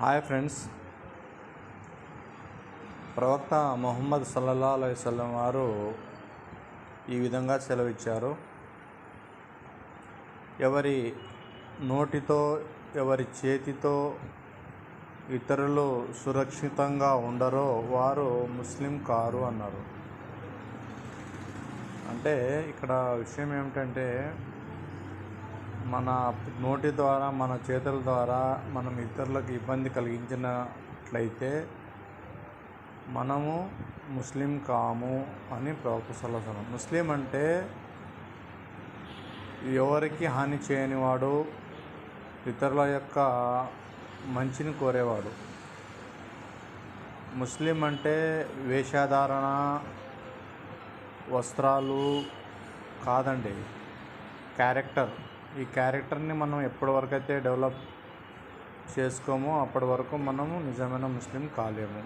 Hi friends. ప్రవక్త మొహమ్మద్ సల్లల్లా అలైవల్లం వారు ఈ విధంగా సెలవిచ్చారు. ఎవరి నోటితో ఎవరి చేతితో ఇతరులు సురక్షితంగా ఉండరో వారు ముస్లిం కారు అన్నారు. అంటే ఇక్కడ విషయం ఏమిటంటే మన నోటి ద్వారా మన చేతుల ద్వారా మనం ఇతరులకు ఇబ్బంది కలిగించినట్లయితే మనము ముస్లిం కాము అని ప్రవక్త ముస్లిం అంటే ఎవరికి హాని చేయనివాడు ఇతరుల యొక్క మంచిని కోరేవాడు. ముస్లిం అంటే వేషధారణ వస్త్రాలు కాదండి క్యారెక్టర్. ఈ క్యారెక్టర్ని మనం ఎప్పటి వరకు అయితే డెవలప్ చేసుకోమో అప్పటి వరకు మనము నిజమైన ముస్లిం కాలేము.